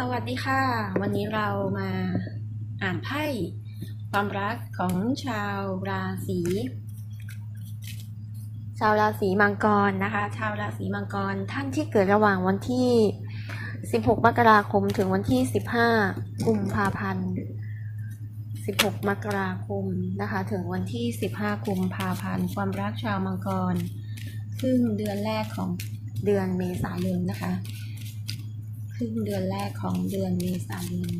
สวัสดีค่ะ วันนี้เรามาอ่านไพ่ความรักของชาวราศีชาวราศีมังกรนะคะ ชาวราศีมังกรท่านที่เกิดระหว่างวันที่ 16 มกราคมถึงวันที่ 15 กุมภาพันธ์ 16 มกราคมนะคะ ถึงวันที่ 15 กุมภาพันธ์ ความรักชาวมังกรครึ่งเดือนแรกของเดือนเมษายนนะคะ ครึ่งเดือนแรกของเดือนเมษายน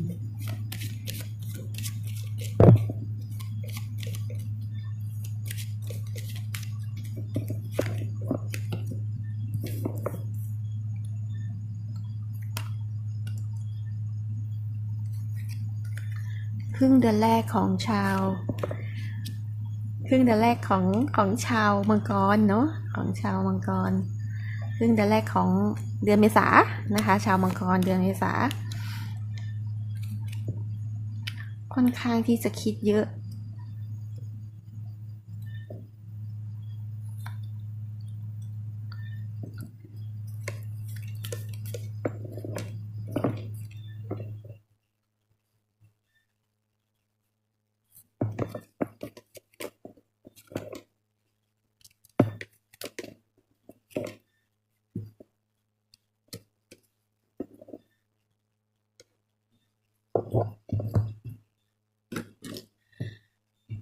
ครึ่งเดือนแรกของชาว ครึ่งเดือนแรกของของชาวมังกรเนาะของชาวมังกร ครึ่งเดือนแรกของเดือนเมษานะคะ ชาวมังกรเดือนเมษาค่อนข้างที่จะคิดเยอะ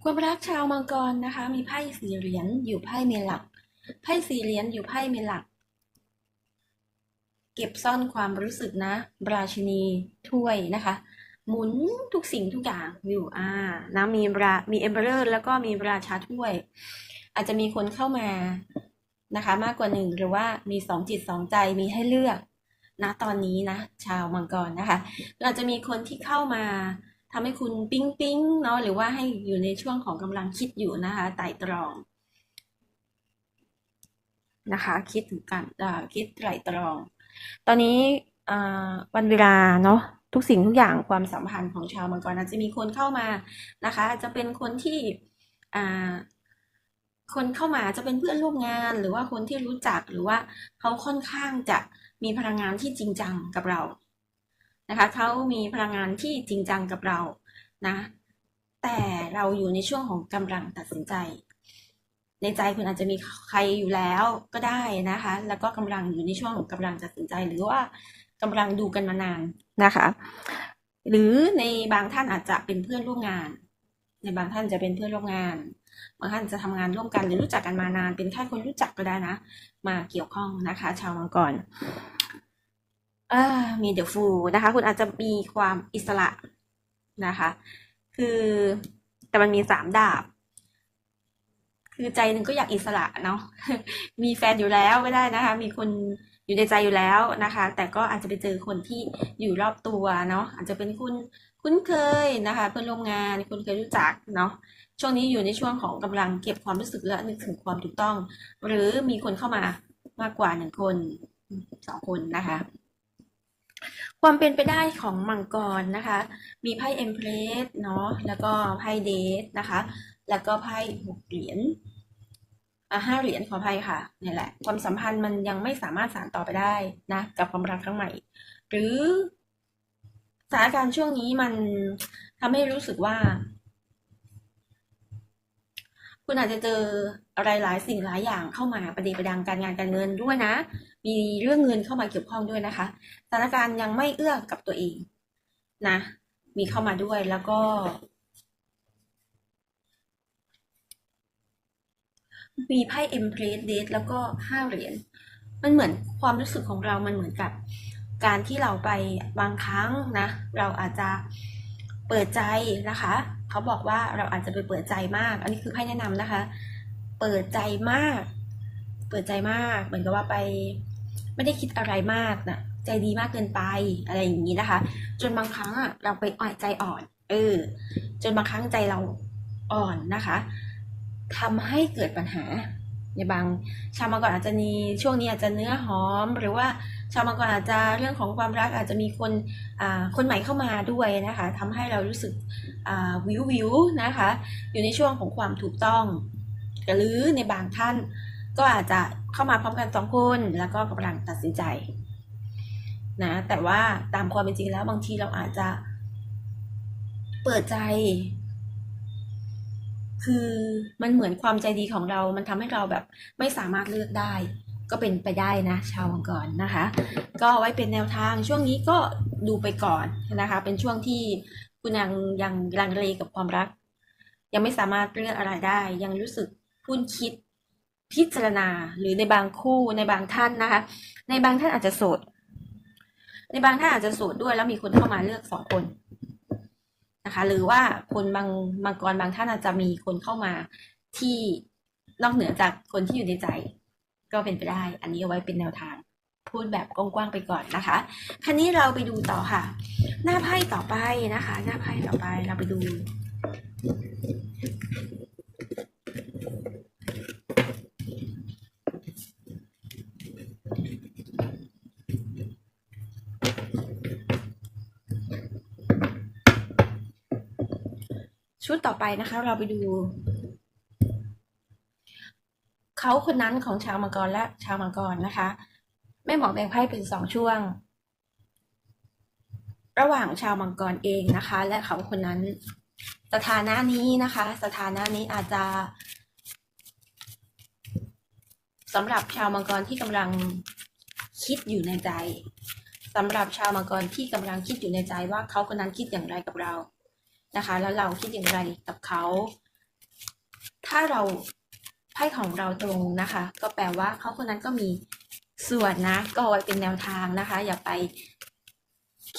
ความรักชาวมังกรนะคะ มีไพ่สี่เหรียญอยู่ไพ่เมหลัก ไพ่สี่เหรียญอยู่ไพ่เมหลัก เก็บซ่อนความรู้สึกนะ ราชินีถ้วยนะคะ หมุนทุกสิ่งทุกอย่างอยู่อ่านะมีรามีเอมเบอร์แล้วก็มีราชาถ้วย อาจจะมีคนเข้ามานะคะ มากกว่าหนึ่งหรือว่ามีสองจิตสองใจมีให้เลือกนะตอนนี้นะ ชาวมังกรนะคะอาจจะมีคนที่เข้ามา ทำให้คุณปิ๊งปิ๊งเนาะหรือว่าให้อยู่ในช่วงของกำลังคิดอยู่นะคะไต่ตรองนะคะ คิดถึงการคิดไตรตรอง ตอนนี้วันเวลาเนาะทุกสิ่งทุกอย่างความสัมพันธ์ของชาวมังกรอาจจะมีคนเข้ามานะคะ จะเป็นคนที่คนเข้ามาจะเป็นเพื่อนร่วมงาน หรือว่าคนที่รู้จักหรือว่าเขาค่อนข้างจะมีพลังงานที่จริงจังกับเรา นะคะเขามีพลังงานที่จริงจังกับเรานะแต่เราอยู่ในช่วงของกำลังตัดสินใจ ในใจคุณอาจจะมีใครอยู่แล้วก็ได้นะคะ แล้วก็กำลังอยู่ในช่วงของกำลังตัดสินใจ หรือว่ากำลังดูกันมานานนะคะ หรือในบางท่านอาจจะเป็นเพื่อนร่วมงาน ในบางท่านจะเป็นเพื่อนร่วมงานบางท่านจะทำงานร่วมกันหรือรู้จักกันมานาน เป็นแค่คนรู้จักก็ได้นะ มาเกี่ยวข้องนะคะ ชาวมังกร อ่ามีเด e f ฟูนะคะ คุณอาจจะมีความอิสระนะคะ คือแต่มันมีสามดาบ คือใจหนึ่งก็อยากอิสระเนาะมีแฟนอยู่แล้วไม่ได้นะคะ มีคนอยู่ในใจอยู่แล้วนะคะ แต่ก็อาจจะไปเจอคนที่อยู่รอบตัวเนาะอาจจะเป็นคุณคุ้นเคยนะคะ เพื่อนร่วมงานคุณเคยรู้จักเนาะช่วงนี้อยู่ในช่วงของกำลังเก็บความรู้สึกและนึกถึงความถูกต้อง หรือมีคนเข้ามามากกว่าหนึ่งคนสองคนนะคะ ความเป็นไปได้ของมังกรนะคะ มีไพ่เอ็มเพรสเนาะแล้วก็ไพ่เดทนะคะ แล้วก็ไพ่หกเหรียญอะห้าเหรียญขออภัยค่ะนี่แหละ ความสัมพันธ์มันยังไม่สามารถสานต่อไปได้นะ กับความรักครั้งใหม่ หรือสถานการณ์ช่วงนี้มันทำให้รู้สึกว่า คุณอาจจะเจออะไรหลายสิ่งหลายอย่างเข้ามาประเดประดังการงานการเงินด้วยนะ มีเรื่องเงินเข้ามาเกี่ยวข้องด้วยนะคะสถานการณ์ยังไม่เอื้อกับตัวเองนะ มีเข้ามาด้วยแล้วก็ มีไพ่เอ็มเพรสเดทแล้วก็ห้าเหรียญมันเหมือนความรู้สึกของเรามันเหมือนกับการที่เราไปบางครั้งนะ เราอาจจะเปิดใจนะคะ เขาบอกว่าเราอาจจะไปเปิดใจมาก อันนี้คือไพ่แนะนำนะคะ เปิดใจมาก เปิดใจมาก เหมือนกับว่าไป ไม่ได้คิดอะไรมากนะใจดีมากเกินไปอะไรอย่างนี้นะคะ จนบางครั้งอะเราไปอ่อยใจอ่อน เออ จนบางครั้งใจเราอ่อนนะคะทำให้เกิดปัญหาในบางชาวมังกรอาจจะมีช่วงนี้อาจจะเนื้อหอม หรือว่าชาวมังกรอาจจะเรื่องของความรักอาจจะมีคนอ่าคนใหม่เข้ามาด้วยนะคะทำให้เรารู้สึกอ่าวิววิวนะคะ อยู่ในช่วงของความถูกต้องหรือในบางท่านก็อาจจะ เข้ามาพร้อมกันสองคนแล้วก็กำลังตัดสินใจนะแต่ว่าตามความเป็นจริงแล้วบางทีเราอาจจะเปิดใจ คือมันเหมือนความใจดีของเรา มันทำให้เราแบบไม่สามารถเลือกได้ ก็เป็นไปได้นะ ชาวมังกรนะคะ ก็ไว้เป็นแนวทางช่วงนี้ก็ดูไปก่อนนะคะ เป็นช่วงที่คุณยังยังลังเลกับความรัก ยังไม่สามารถเลือกอะไรได้ ยังรู้สึกพุ่นคิด พิจารณา หรือในบางคู่ในบางท่านนะคะ ในบางท่านอาจจะโสด ในบางท่านอาจจะโสดด้วยแล้วมีคนเข้ามาเลือกสองคนนะคะ หรือว่าคนบางบางกรบางท่านอาจจะมีคนเข้ามาที่นอกเหนือจากคนที่อยู่ในใจ ก็เป็นไปได้ อันนี้เอาไว้เป็นแนวทาง พูดแบบกว้างๆไปก่อนนะคะ คราวนี้เราไปดูต่อค่ะ หน้าไพ่ต่อไปนะคะ หน้าไพ่ต่อไปเราไปดู ชุดต่อไปนะคะ เราไปดู เขาคนนั้นของชาวมังกรและชาวมังกรนะคะ แม่หมอแบ่งไพ่เป็นสองช่วง ระหว่างชาวมังกรเองนะคะ และเขาคนนั้น สถานะนี้นะคะ สถานะนี้อาจจะสำหรับชาวมังกรที่กำลังคิดอยู่ในใจสำหรับชาวมังกรที่กำลังคิดอยู่ในใจว่าเขาคนนั้นคิดอย่างไรกับเรา นะคะ แล้วเราคิดอย่างไรกับเขา ถ้าเราไพ่ของเราตรงนะคะ ก็แปลว่าเขาคนนั้นก็มีส่วนนะ ก็ไว้เป็นแนวทางนะคะ อย่าไป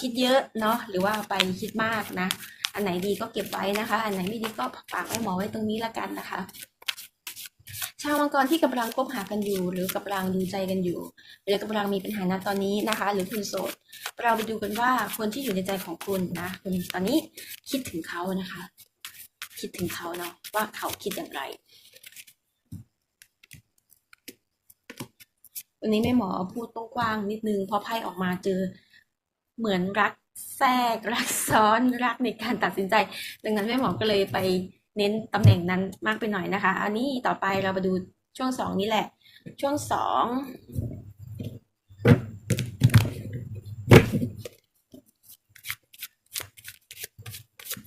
คิดเยอะเนาะหรือว่าไปคิดมากนะ อันไหนดีก็เก็บไว้นะคะ อันไหนไม่ดีก็ฝากไว้หมอไว้ตรงนี้ละกันนะคะ ชาวมังกรที่กำลังคบหากันอยู่ หรือกำลังดูใจกันอยู่ หรือกำลังมีปัญหาณตอนนี้นะคะ หรือคุณโสด เราไปดูกันว่าคนที่อยู่ในใจของคุณนะคุณตอนนี้คิดถึงเขานะคะ คิดถึงเขาเนาะว่าเขาคิดอย่างไรวันนี้แม่หมอพูดกว้างนิดนึงเพราะไพ่ออกมาเจอเหมือนรักแทรกรักซ้อนรักในการตัดสินใจ ดังนั้นแม่หมอก็เลยไป เน้นตำแหน่งนั้นมากไปหน่อยนะคะ อันนี้ต่อไปเรามาดูช่วงสองนี้แหละ ช่วงสอง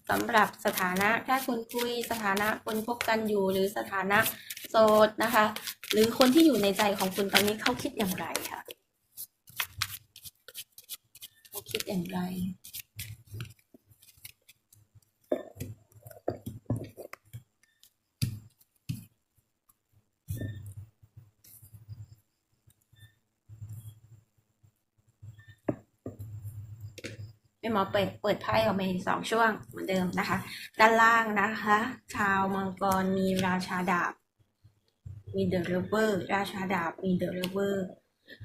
สำหรับสถานะถ้าคุณคุยสถานะคนพบกันอยู่หรือสถานะโสดนะคะ หรือคนที่อยู่ในใจของคุณตอนนี้เขาคิดอย่างไรคะเขาคิดอย่างไร แม่หมอเปิดเปิดไพ่ออกมาสองช่วงเหมือนเดิมนะคะ ด้านล่างนะคะ ชาวมังกรมีราชาดาบ มีเดอะเรเวอร์ราชาดาบมีเดอะเรเวอร์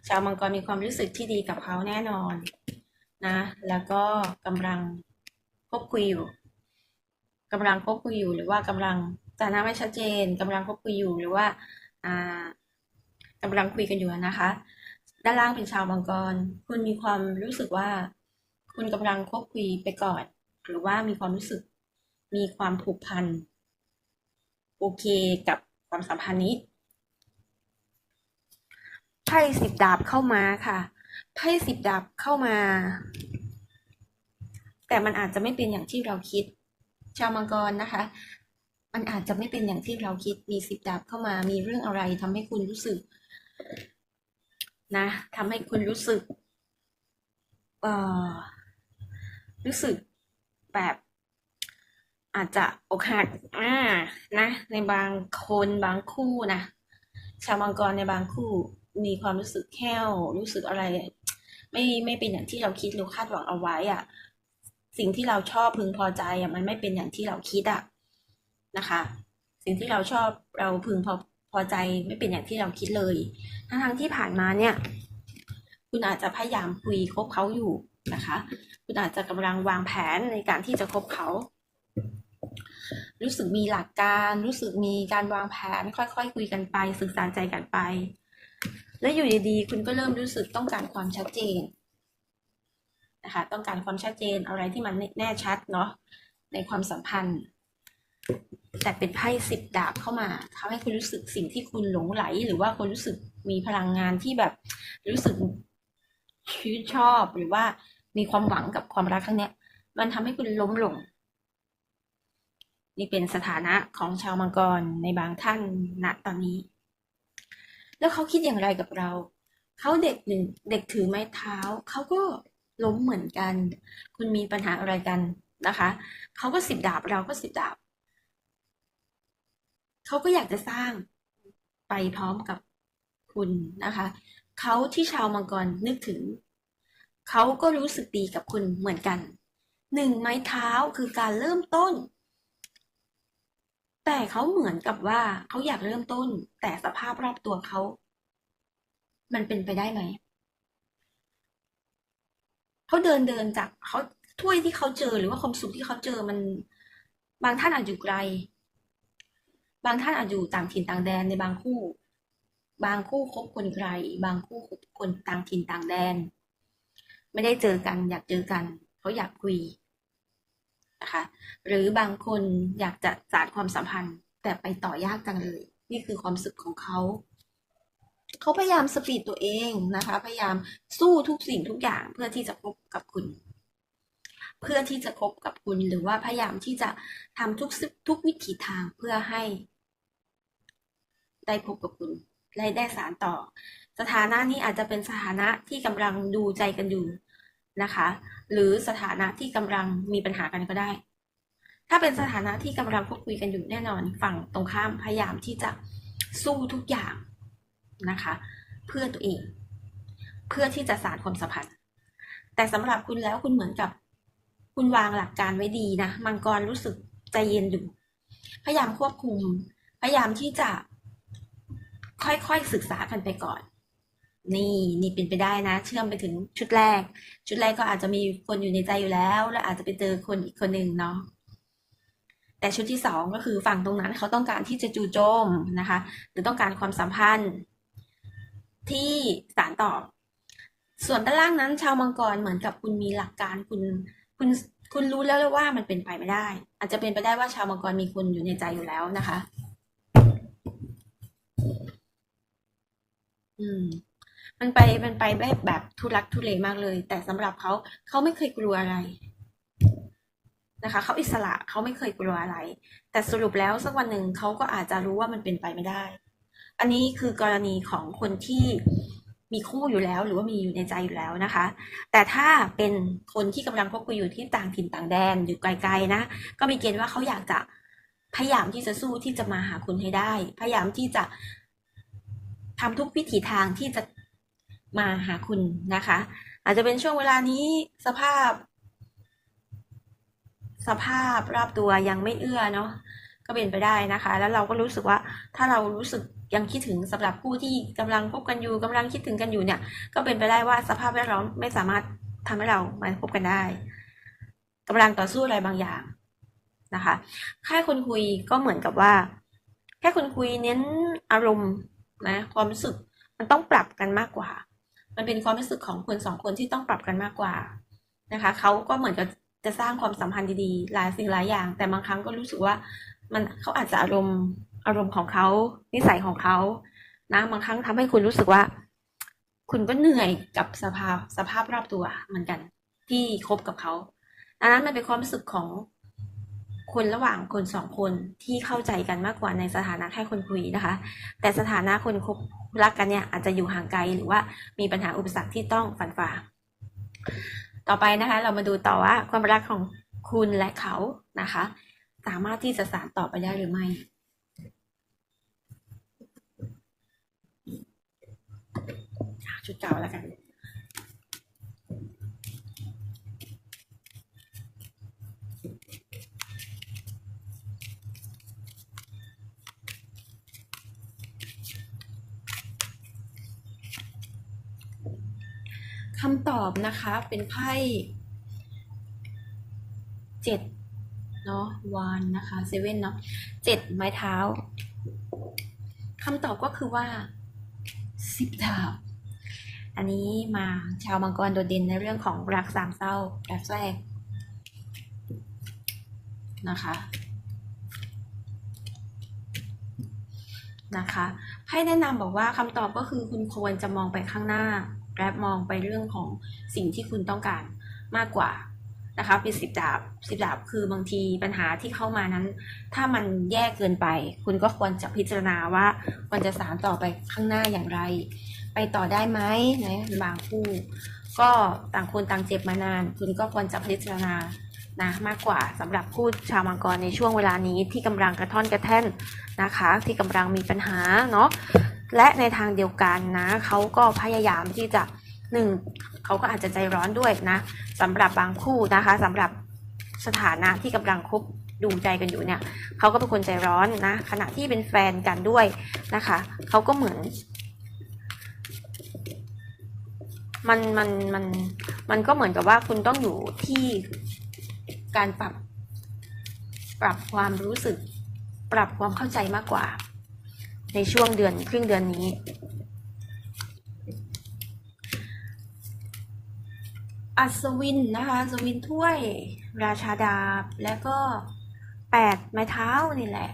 ชาวมังกรมีความรู้สึกที่ดีกับเขาแน่นอนนะ แล้วก็กำลังคบคุยอยู่กำลังคบคุยอยู่หรือว่ากำลังสถานะไม่ชัดเจนกำลังคบคุยอยู่หรือว่าอ่ากำลังคุยกันอยู่นะคะ ด้านล่างเป็นชาวมังกร คุณมีความรู้สึกว่า คุณกำลังคบคุยไปก่อน หรือว่ามีความรู้สึก มีความผูกพัน โอเคกับความสัมพันธ์นี้ไพ่สิบดาบเข้ามาค่ะไพ่สิบดาบเข้ามา แต่มันอาจจะไม่เป็นอย่างที่เราคิด ชาวมังกรนะคะ มันอาจจะไม่เป็นอย่างที่เราคิดมีสิบดาบเข้ามา มีเรื่องอะไรทำให้คุณรู้สึก นะทำให้คุณรู้สึก เอ่อ รู้สึกแบบอาจจะอกหักอ่านะ ในบางคนบางคู่นะ ชาวมังกรในบางคู่มีความรู้สึกแค่วรู้สึกอะไร ไม่ไม่เป็นอย่างที่เราคิดหรือคาดหวังเอาไว้อะสิ่งที่เราชอบพึงพอใจอะมันไม่เป็นอย่างที่เราคิดอะนะคะ สิ่งที่เราชอบเราพึงพอพอใจไม่เป็นอย่างที่เราคิดเลย ทั้งทที่ผ่านมาเนี่ย คุณอาจจะพยายามคุยคบเขาอยู่ นะคะ คุณอาจจะกำลังวางแผนในการที่จะคบเขา รู้สึกมีหลักการ รู้สึกมีการวางแผน ค่อยๆคุยกันไป ศึกษาใจกันไป แล้วอยู่ดีๆ คุณก็เริ่มรู้สึกต้องการความชัดเจนนะคะ ต้องการความชัดเจนอะไรที่มันแน่ชัดเนาะในความสัมพันธ์ แต่เป็นไพ่สิบดาบเข้ามาทำให้คุณรู้สึกสิ่งที่คุณหลงไหล หรือว่าคุณรู้สึกมีพลังงานที่แบบรู้สึกชื่นชอบหรือว่า มีความหวังกับความรักครั้งเนี้ย มันทำให้คุณล้มลง นี่เป็นสถานะของชาวมังกรในบางท่านณตอนนี้ แล้วเขาคิดอย่างไรกับเรา เขาเด็กหนึ่งเด็กถือไม้เท้า เขาก็ล้มเหมือนกัน คุณมีปัญหาอะไรกันนะคะ เขาก็สิบดาบเราก็สิบดาบ เขาก็อยากจะสร้างไปพร้อมกับคุณนะคะ เขาที่ชาวมังกรนึกถึง เขาก็รู้สึกดีกับคุณเหมือนกันหนึ่งไม้เท้าคือการเริ่มต้น แต่เขาเหมือนกับว่าเขาอยากเริ่มต้น แต่สภาพรอบตัวเขา มันเป็นไปได้ไหมเขาเดินเดินจากเขาถ้วยที่เขาเจอหรือว่าความสุขที่เขาเจอมัน บางท่านอาจอยู่ไกล บางท่านอาจอยู่ต่างถิ่นต่างแดนในบางคู่ บางคู่คบคนไกล บางคู่คบคนต่างถิ่นต่างแดน ไม่ได้เจอกัน อยากเจอกัน เขาอยากคุยนะคะ หรือบางคนอยากจะสานความสัมพันธ์ แต่ไปต่อยากจังเลย นี่คือความสึกของเขา เขาพยายามสปีดตัวเองนะคะ พยายามสู้ทุกสิ่งทุกอย่างเพื่อที่จะพบกับคุณ เพื่อที่จะคบกับคุณหรือว่าพยายามที่จะทำทุกทุกวิถีทางเพื่อให้ ได้พบกับคุณและได้สารต่อ สถานะนี้อาจจะเป็นสถานะที่กำลังดูใจกันอยู่ นะคะ หรือสถานะที่กำลังมีปัญหากันก็ได้ ถ้าเป็นสถานะที่กำลังพูดคุยกันอยู่แน่นอน ฝั่งตรงข้ามพยายามที่จะสู้ทุกอย่างนะคะ เพื่อตัวเอง เพื่อที่จะสานความสัมพันธ์แต่สำหรับคุณแล้วคุณเหมือนกับ คุณวางหลักการไว้ดีนะมังกรรู้สึกใจเย็นอยู่พยายามควบคุม พยายามที่จะค่อยๆศึกษากันไปก่อน นี่นี่เป็นไปได้นะ เชื่อมไปถึงชุดแรก ชุดแรกก็อาจจะมีคนอยู่ในใจอยู่แล้ว แล้วอาจจะไปเจอคนอีกคนหนึ่งเนาะแต่ชุดที่สองก็คือฝั่งตรงนั้นเขาต้องการที่จะจูโจมนะคะ หรือต้องการความสัมพันธ์ ที่สารต่อ ส่วนด้านล่างนั้น ชาวมังกรเหมือนกับคุณมีหลักการคุณคุณคุณรู้แล้วว่ามันเป็นไปไม่ได้ อาจจะเป็นไปได้ว่าชาวมังกรมีคุณอยู่ในใจอยู่แล้วนะคะ อืม มันไปมันไปแบบแบบทุรักทุเลมากเลย แต่สำหรับเขาเขาไม่เคยกลัวอะไรนะคะเขาอิสระเขาไม่เคยกลัวอะไร แต่สรุปแล้วสักวันหนึ่งเขาก็อาจจะรู้ว่ามันเป็นไปไม่ได้ อันนี้คือกรณีของคนที่มีคู่อยู่แล้วหรือว่ามีอยู่ในใจอยู่แล้วนะคะ แต่ถ้าเป็นคนที่กำลังพบคุยอยู่ที่ต่างถิ่นต่างแดนอยู่ไกลๆนะ ก็มีเกณฑ์ว่าเขาอยากจะพยายามที่จะสู้ที่จะมาหาคุณให้ได้ พยายามที่จะทำทุกวิถีทางที่จะ มาหาคุณนะคะ อาจจะเป็นช่วงเวลานี้สภาพ สภาพรอบตัวยังไม่เอื้อเนาะก็เป็นไปได้นะคะ แล้วเราก็รู้สึกว่าถ้าเรารู้สึกยังคิดถึงสำหรับผู้ที่กำลังพบกันอยู่กำลังคิดถึงกันอยู่เนี่ย ก็เป็นไปได้ว่าสภาพแวดล้อมไม่สามารถทำให้เรามาพบกันได้กำลังต่อสู้อะไรบางอย่างนะคะแค่คนคุยก็เหมือนกับว่า แค่คนคุยเน้นอารมณ์นะความรู้สึกมันต้องปรับกันมากกว่า มันเป็นความรู้สึกของคนสองคนที่ต้องปรับกันมากกว่านะคะเขาก็เหมือนกับจะสร้างความสัมพันธ์ดีๆหลายสิ่งหลายอย่าง แต่บางครั้งก็รู้สึกว่ามันเขาอาจจะอารมณ์อารมณ์ของเขานิสัยของเขานะบางครั้งทำให้คุณรู้สึกว่า คุณก็เหนื่อยกับสภาพสภาพรอบตัวเหมือนกัน ที่คบกับเขาดังนั้นมันเป็นความรู้สึกของ คนระหว่างคนสองคนที่เข้าใจกันมากกว่าในสถานะแค่คนคุยนะคะ แต่สถานะคนคบรักกันเนี่ยอาจจะอยู่ห่างไกลหรือว่ามีปัญหาอุปสรรคที่ต้องฝันฝ่า ต่อไปนะคะ เรามาดูต่อว่าความรักของคุณและเขานะคะ สามารถที่จะสานต่อไปได้หรือไม่ชุดเก่าแล้วกัน คำตอบนะคะเป็นไพ่เจ็ดเนาะวานนะคะเซเว่นเนาะเจ็ดไม้เท้าคำตอบก็คือว่าสิบดาบอันนี้มาชาวมังกรโดดเด่นในเรื่องของรักสามเศร้าแบบแรกนะคะนะคะไพ่แนะนำบอกว่าคำตอบก็คือคุณควรจะมองไปข้างหน้า และมองไปเรื่องของสิ่งที่คุณต้องการมากกว่านะคะเป็นสิบดาบสิบดาบคือบางทีปัญหาที่เข้ามานั้น ถ้ามันแย่เกินไป คุณก็ควรจะพิจารณาว่าควรจะสานต่อไปข้างหน้าอย่างไร ไปต่อได้ไหมนะบางคู่ ก็ต่างคนต่างเจ็บมานาน คุณก็ควรจะพิจารณานะมากกว่าสำหรับคู่ชาวมังกรในช่วงเวลานี้ที่กำลังกระท่อนกระแท่นนะคะ ที่กำลังมีปัญหาเนาะ และในทางเดียวกันนะเขาก็พยายามที่จะหนึ่งเขาก็อาจจะใจร้อนด้วยนะสำหรับบางคู่นะคะสำหรับสถานะที่กำลังคบดูใจกันอยู่เนี่ยเขาก็เป็นคนใจร้อนนะขณะที่เป็นแฟนกันด้วยนะคะเขาก็เหมือน มันมันมันมันก็เหมือนกับว่าคุณต้องอยู่ที่การปรับ ปรับความรู้สึก ปรับความเข้าใจมากกว่า ในช่วงเดือนครึ่งเดือนนี้ อัศวินนะคะอัศวินถ้วย ราชาดาบ และก็แปดไม้เท้านี่แหละ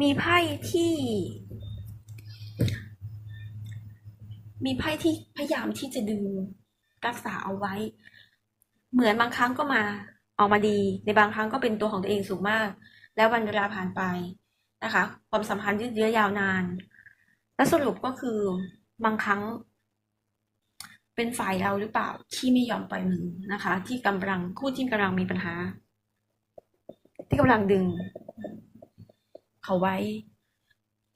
มีไพ่ที่ มีไพ่ที่พยายามที่จะดึงรักษาเอาไว้ เหมือนบางครั้งก็มาออกมาดี ในบางครั้งก็เป็นตัวของตัวเองสูงมาก แล้ววันเวลาผ่านไปนะคะ ความสัมพันธ์ยืดเยื้อยาวนาน และสรุปก็คือบางครั้ง เป็นฝ่ายเราหรือเปล่าที่ไม่ยอมปล่อยมือนะคะ ที่กำลังคู่ที่กำลังมีปัญหา ที่กำลังดึง เขาไว้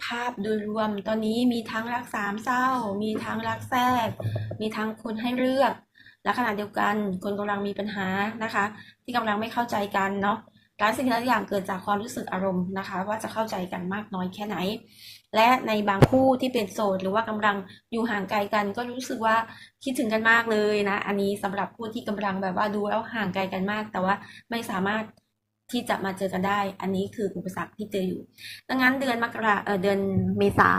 ภาพโดยรวมตอนนี้มีทั้งรักสามเศร้า มีทั้งรักแทรก มีทั้งคนให้เลือกและขณะเดียวกันคนกำลังมีปัญหานะคะ ที่กำลังไม่เข้าใจกันเนาะ หลายสิ่งหลายอย่างเกิดจากความรู้สึกอารมณ์นะคะ ว่าจะเข้าใจกันมากน้อยแค่ไหน และในบางคู่ที่เป็นโสดหรือว่ากำลังอยู่ห่างไกลกัน ก็รู้สึกว่าคิดถึงกันมากเลยนะ อันนี้สำหรับคู่ที่กำลังแบบว่าดูแล้วห่างไกลกันมาก แต่ว่าไม่สามารถที่จะมาเจอกันได้ อันนี้คืออุปสรรคที่เจออยู่ ดังนั้นเดือนมกราเออเดือนเมษา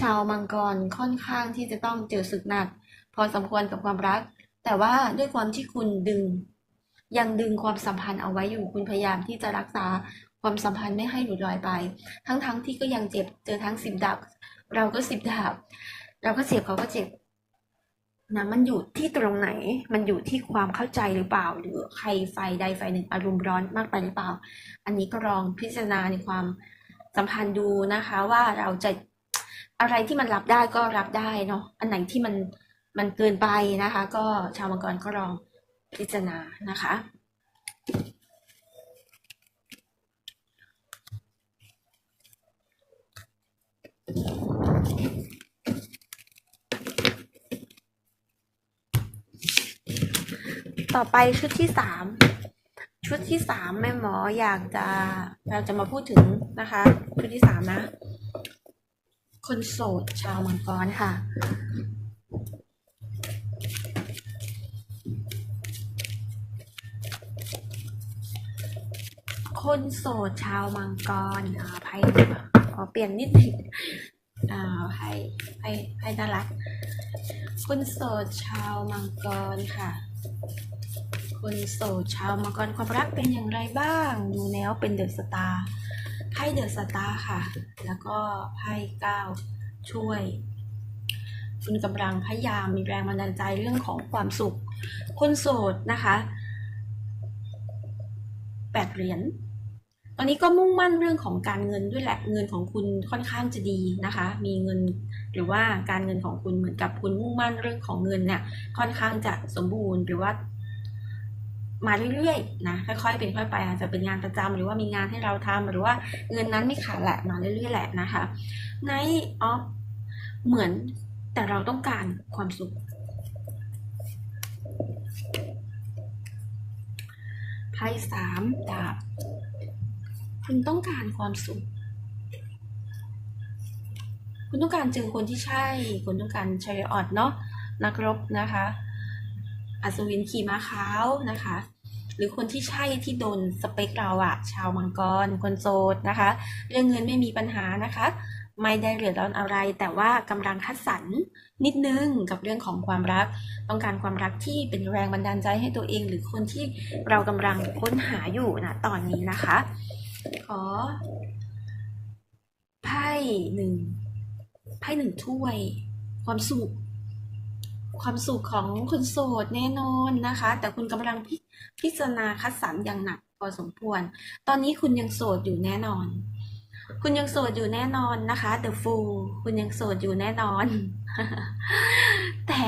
ชาวมังกรค่อนข้างที่จะต้องเจอศึกหนัก พอสมควรกับความรัก แต่ว่าด้วยความที่คุณดึง ยังดึงความสัมพันธ์เอาไว้อยู่คุณพยายามที่จะรักษาความสัมพันธ์ไม่ให้หลุดลอยไป ทั้งๆทที่ก็ยังเจ็บเจอทั้งสิบดาบเราก็สิบดาบเราก็เจ็บเขาก็เจ็บนะมันอยู่ที่ตรงไหน มันอยู่ที่ความเข้าใจหรือเปล่า หรือใครไฟใดไฟหนึ่งอารมณ์ร้อนมากไปหรือเปล่า อันนี้ก็ลองพิจารณาในความสัมพันธ์ดูนะคะ ว่าเราจะอะไรที่มันรับได้ก็รับได้เนาะ อันไหนที่มันมันเกินไปนะคะ ก็ชาวมังกรก็ลอง พิจารณานะคะ ต่อไปชุดที่สามชุดที่สามแม่หมออยากจะเราจะมาพูดถึงนะคะ ชุดที่สามนะ คนโสดชาวมังกรค่ะ คนโสดชาวมังกรอ่าไพ่ขอเปลี่ยนนิดหนึงอ่าไพ่ไพ่ไพ่น่ารัก คนโสดชาวมังกรค่ะ คนโสดชาวมังกรความรักเป็นอย่างไรบ้าง ดูแล้วเป็นเดอะสตาร์ไพ่เดอะสตาร์ค่ะ แล้วก็ไพ่เก้าช่วย คุณกำลังพยายามมีแรงบันดาลใจเรื่องของความสุข คนโสดนะคะแปดเหรียญ ตอนนี้ก็มุ่งมั่นเรื่องของการเงินด้วยแหละ เงินของคุณค่อนข้างจะดีนะคะ มีเงินหรือว่าการเงินของคุณเหมือนกับคุณมุ่งมั่นเรื่องของเงินเนี่ยค่อนข้างจะสมบูรณ์หรือว่า มาเรื่อยๆนะค่อยๆเป็นค่อยไปอาจจะเป็นงานประจำหรือว่ามีงานให้เราทำหรือว่าเงินนั้นไม่ขาดแหละมาเรื่อยๆแหละนะคะในออฟเหมือนแต่เราต้องการความสุขไพ่สามดาบ คุณต้องการความสุข คุณต้องการเจอคนที่ใช่ คุณต้องการชายออดเนาะนักรบนะคะ อัศวินขี่ม้าขาวนะคะ หรือคนที่ใช่ที่โดนสเปคเราอะชาวมังกร คนโสดนะคะ เรื่องเงินไม่มีปัญหานะคะ ไม่ได้เดือดร้อนอะไร แต่ว่ากำลังคัดสรรนิดนึงกับเรื่องของความรัก ต้องการความรักที่เป็นแรงบันดาลใจให้ตัวเอง หรือคนที่เรากำลังค้นหาอยู่นะตอนนี้นะคะ ขอ ไพ่หนึ่งไพ่หนึ่งถ้วย ความสุข ความสุขของคนโสดแน่นอนนะคะ แต่คุณกำลังพิพิจารณาคัดสรรอย่างหนักพอสมควร ตอนนี้คุณยังโสดอยู่แน่นอน คุณยังโสดอยู่แน่นอนนะคะ The Fool คุณยังโสดอยู่แน่นอน แต่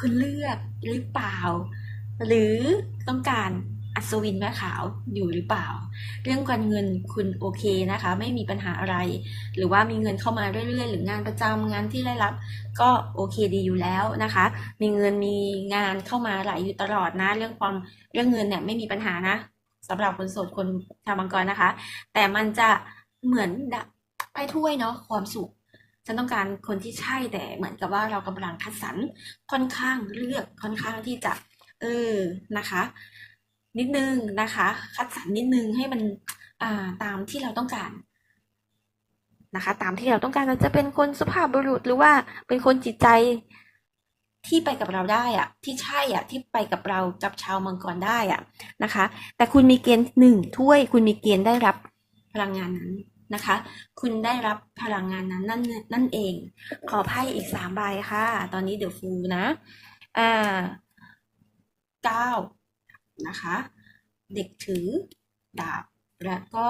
คุณเลือกหรือเปล่า หรือต้องการ อัศวินแม่ขาวอยู่หรือเปล่า เรื่องการเงินคุณโอเคนะคะ ไม่มีปัญหาอะไร หรือว่ามีเงินเข้ามาเรื่อยๆ หรืองานประจำงานที่ได้รับ ก็โอเคดีอยู่แล้วนะคะ มีเงินมีงานเข้ามาไหลอยู่ตลอดนะ เรื่องความเรื่องเงินเนี่ยไม่มีปัญหานะสำหรับคนโสดคนชาวมังกรนะคะ แต่มันจะเหมือนไพ่ถ้วยเนาะความสุขฉันต้องการคนที่ใช่แต่เหมือนกับว่าเรากำลังคัดสรรค่อนข้างเลือกค่อนข้างที่จะ เออนะคะ นิดนึงนะคะ คัดสรรนิดนึงให้มันาตามที่เราต้องการนะคะ ตามที่เราต้องการเราจะเป็นคนสุภาพบุรุษหรือว่าเป็นคนจิตใจที่ไปกับเราได้อะที่ใช่อะที่ไปกับเรากับชาวมังกรได้อะนะคะ แต่คุณมีเกณฑ์หนึ่งถ้วย คุณมีเกณฑ์ได้รับพลังงานนั้นนะคะ คุณได้รับพลังงานนั้นนั่นนั่นเอง ขอไพ่อีกสามใบค่ะ ตอนนี้เดี๋ยวฟูนะอ่าเก้า นะคะ เด็กถือดาบแล้วก็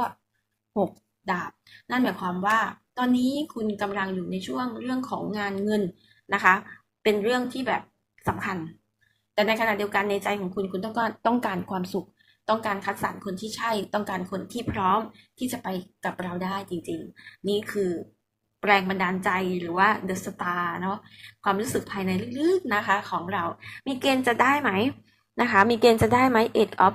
หกดาบ นั่นหมายความว่าตอนนี้คุณกำลังอยู่ในช่วงเรื่องของงานเงินนะคะ เป็นเรื่องที่แบบสำคัญ แต่ในขณะเดียวกันในใจของคุณคุณต้องการต้องการความสุข ต้องการคัดสรรคนที่ใช่ ต้องการคนที่พร้อมที่จะไปกับเราได้จริง ๆ นี่คือแรงบันดาลใจหรือว่า The Star เนาะความรู้สึกภายในลึกๆนะคะของเรา มีเกณฑ์จะได้ไหม นะคะ มีเกณฑ์จะได้ไหม Eight of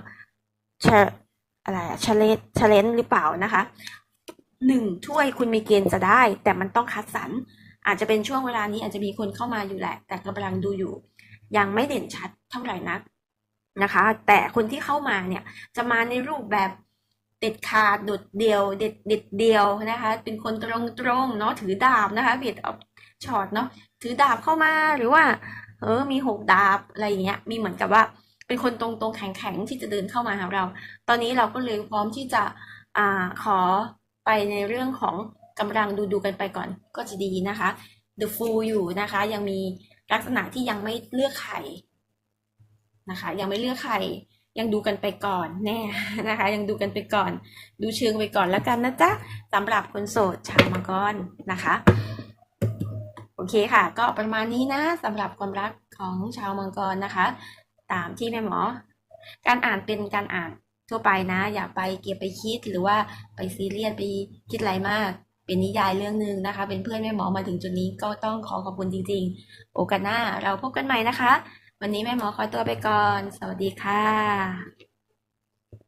อะไรอะ Challenge Challenge หรือเปล่านะคะหนึ่งถ้วยคุณมีเกณฑ์จะได้ แต่มันต้องคัดสรรอาจจะเป็นช่วงเวลานี้อาจจะมีคนเข้ามาอยู่แหละ แต่กำลังดูอยู่ ยังไม่เด่นชัดเท่าไหร่นักนะคะ แต่คนที่เข้ามาเนี่ยจะมาในรูปแบบเด็ดขาดโดดเดียว เด็ดเด็ดเดียวนะคะ เป็นคนตรงตรงเนาะถือดาบนะคะเบียดออฟช็อตเนาะถือดาบเข้ามาหรือว่า เออมีหกดาบอะไรอย่างเงี้ยมีเหมือนกับว่า เป็นคนตรงๆแข็งๆที่จะเดินเข้ามาหาเรา ตอนนี้เราก็เลยพร้อมที่จะอ่าขอไปในเรื่องของกำลังดูดูๆกันไปก่อนก็จะดีนะคะ The Fool อยู่นะคะ ยังมีลักษณะที่ยังไม่เลือกใครนะคะ ยังไม่เลือกใครยังดูกันไปก่อนแน่นะคะ ยังดูกันไปก่อน ดูเชิงไปก่อนแล้วกันนะจ๊ะสำหรับคนโสดชาวมังกรนะคะ โอเคค่ะ ก็ประมาณนี้นะสำหรับความรักของชาวมังกรนะคะ ตามที่แม่หมอ การอ่านเป็นการอ่านทั่วไปนะ อย่าไปเก็บไปคิดหรือว่าไปซีเรียสไปคิดอะไรมาก เป็นนิยายเรื่องหนึ่งนะคะ เป็นเพื่อนแม่หมอมาถึงจุดนี้ก็ต้องขอขอบคุณจริง ๆ โอกาสหน้าเราพบกันใหม่นะคะ วันนี้แม่หมอขอตัวไปก่อน สวัสดีค่ะ